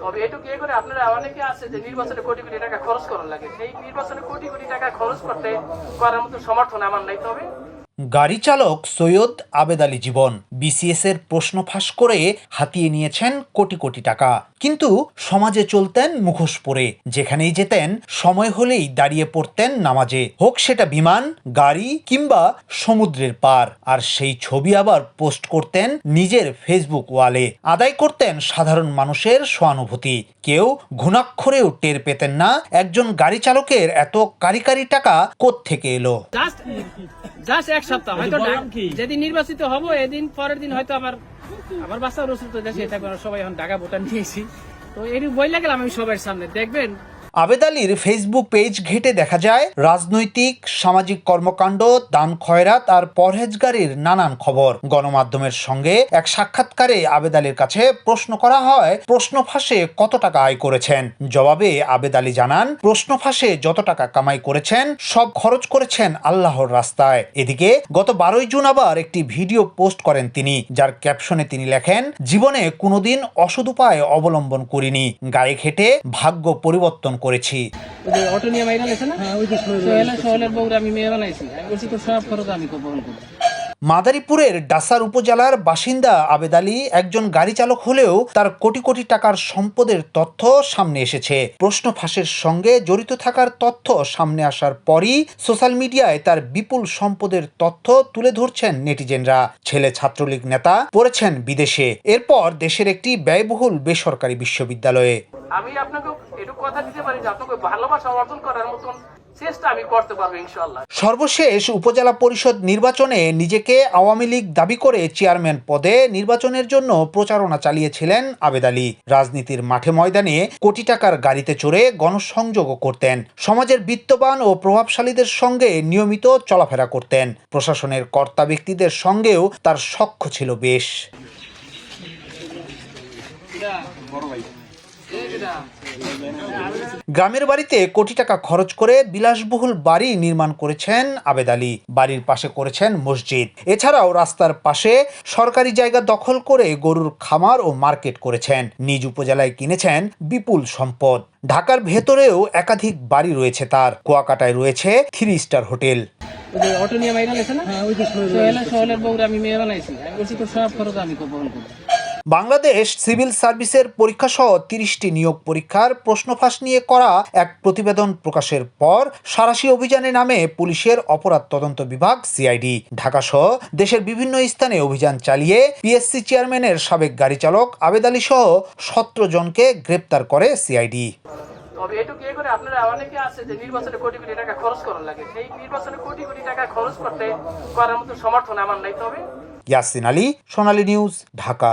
তবে এটুকু কে করে আপনারা অনেকে আছে যে নির্বাচনে কোটি কোটি টাকা খরচ করার লাগে। সেই নির্বাচনে কোটি কোটি টাকা খরচ করতে করার মতো সমর্থন আমার নাই। তবে গাড়ি চালক সৈয়দ আবেদ আলী জীবন বিসিএস এর প্রশ্ন ফাঁস করে হাতিয়ে নিয়েছেন কোটি কোটি টাকা। কিন্তু সমাজে চলতেন মুখোশ পরে, যেখানেই যেতেন সময় হলেই দাঁড়িয়ে পড়তেন নামাজে। হোক সেটা বিমান, গাড়ি কিংবা সমুদ্রের পার। আর সেই ছবি আবার পোস্ট করতেন নিজের ফেসবুক ওয়ালে। আদায় করতেন সাধারণ মানুষের সহানুভূতি। কেউ ঘুণাক্ষরেও টের পেতেন না একজন গাড়ি চালকের এত কারি কারি টাকা কোত্থেকে এলো। জাস্ট এক সপ্তাহ হয়তো যেদিন নির্বাচিত হব এদিন পরের দিন হয়তো আমার আমার বাচ্চা রসুল তো দেশে এটা সবাই এখন ঢাকা ভোটার নিয়েছি। তো এর বই লাগলাম আমি সবার সামনে। দেখবেন আবেদ আলীর ফেসবুক পেজ ঘেটে দেখা যায় রাজনৈতিক, সামাজিক কর্মকাণ্ড, দান খয়রাত আর পরহেজগারির নানান খবর। গণমাধ্যমের সঙ্গে এক সাক্ষাৎকারে আবেদ আলীর কাছে প্রশ্ন করা হয়, প্রশ্ন ফাঁসে কত টাকা আয় করেছেন? জবাবে আবেদ আলী জানান, প্রশ্ন ফাঁসে যত টাকা কামাই করেছেন, সব খরচ করেছেন আল্লাহর রাস্তায়। এদিকে গত বারোই জুন আবার একটি ভিডিও পোস্ট করেন তিনি, যার ক্যাপশনে তিনি লেখেন, জীবনে কোনোদিন অসৎ উপায় অবলম্বন করিনি। গায়ে খেটে ভাগ্য পরিবর্তন করেছি। অটো নিয়ে না? সোহেলের সোহেলের বউরে আমি মেয়ে বানাইছি। আমি বলছি তো সব খরচ আমি বহন করব। মাদারীপুরের ডাসার উপজেলার বাসিন্দা আবেদ আলী একজন গাড়ি চালক হলেও তার কোটি কোটি টাকার সম্পদের তথ্য সামনে এসেছে। প্রশ্ন ফাঁসের সঙ্গে জড়িত থাকার তথ্য সামনে আসার পরই সোশ্যাল মিডিয়ায় তার বিপুল সম্পদের তথ্য তুলে ধরছেন নেটিজেনরা। ছেলে ছাত্রলীগ নেতা পড়েছেন বিদেশে। এরপর দেশের একটি ব্যয়বহুল বেসরকারি বিশ্ববিদ্যালয়ে। আমি আপনাকে একটু কথা দিতে পারি যে আপনাকে ভালোবাসা অর্জন করার মতন চেষ্টা আমি করতে পারব ইনশাল্লাহ সর্বশেষ উপজেলা পরিষদ নির্বাচনে নিজেকে আওয়ামী লীগ দাবি করে চেয়ারম্যান পদে নির্বাচনের জন্য প্রচারণা চালিয়েছিলেন আবেদ আলী। রাজনীতির মাঠে ময়দানে কোটি টাকার গাড়িতে চড়ে গণসংযোগও করতেন। সমাজের বিত্তবান ও প্রভাবশালীদের সঙ্গে নিয়মিত চলাফেরা করতেন। প্রশাসনের কর্তা ব্যক্তিদের সঙ্গেও তার সখ্য ছিল বেশ। গ্রামের বাড়িতে কোটি টাকা খরচ করে বিলাসবহুল বাড়ি নির্মাণ করেছেন আবেদ আলী। বাড়ির পাশে করেছেন মসজিদ। এছাড়াও রাস্তার পাশে সরকারি জায়গা দখল করে গরুর খামার ও মার্কেট করেছেন। নিজ উপজেলায় কিনেছেন বিপুল সম্পদ। ঢাকার ভেতরেও একাধিক বাড়ি রয়েছে তার। কুয়াকাটায় রয়েছে থ্রি স্টার হোটেল। অটো নিয়ে মাইরা লেছে না? সোহেলের সোহেলের আমি মেয়ে বানাইছি। আমি বলছি তো সব খরচ আমি বহন করব। বাংলাদেশ সিভিল সার্ভিসের পরীক্ষা সহ তিরিশটি নিয়োগ পরীক্ষার প্রশ্নফাঁস নিয়ে করা এক প্রতিবেদন প্রকাশের পর সারাশি অভিযানে নামে পুলিশের অপরাধ তদন্ত বিভাগ সিআইডি ঢাকা সহ দেশের বিভিন্ন স্থানে অভিযান চালিয়ে পিএসসি চেয়ারম্যানের সাবেক গাড়ি চালক আবেদ আলী সহ সতেরো জনকে গ্রেপ্তার করে সিআইডি। তবে এটুকু করে আপনারা অনেকে আছে যে নির্বাচনে কোটি কোটি টাকা খরচ করার লাগে। সেই নির্বাচনে কোটি কোটি টাকা খরচ করতে করার মতো সমর্থন আমার নাই। তবে ইয়াসিন আলী সোনালী নিউজ ঢাকা।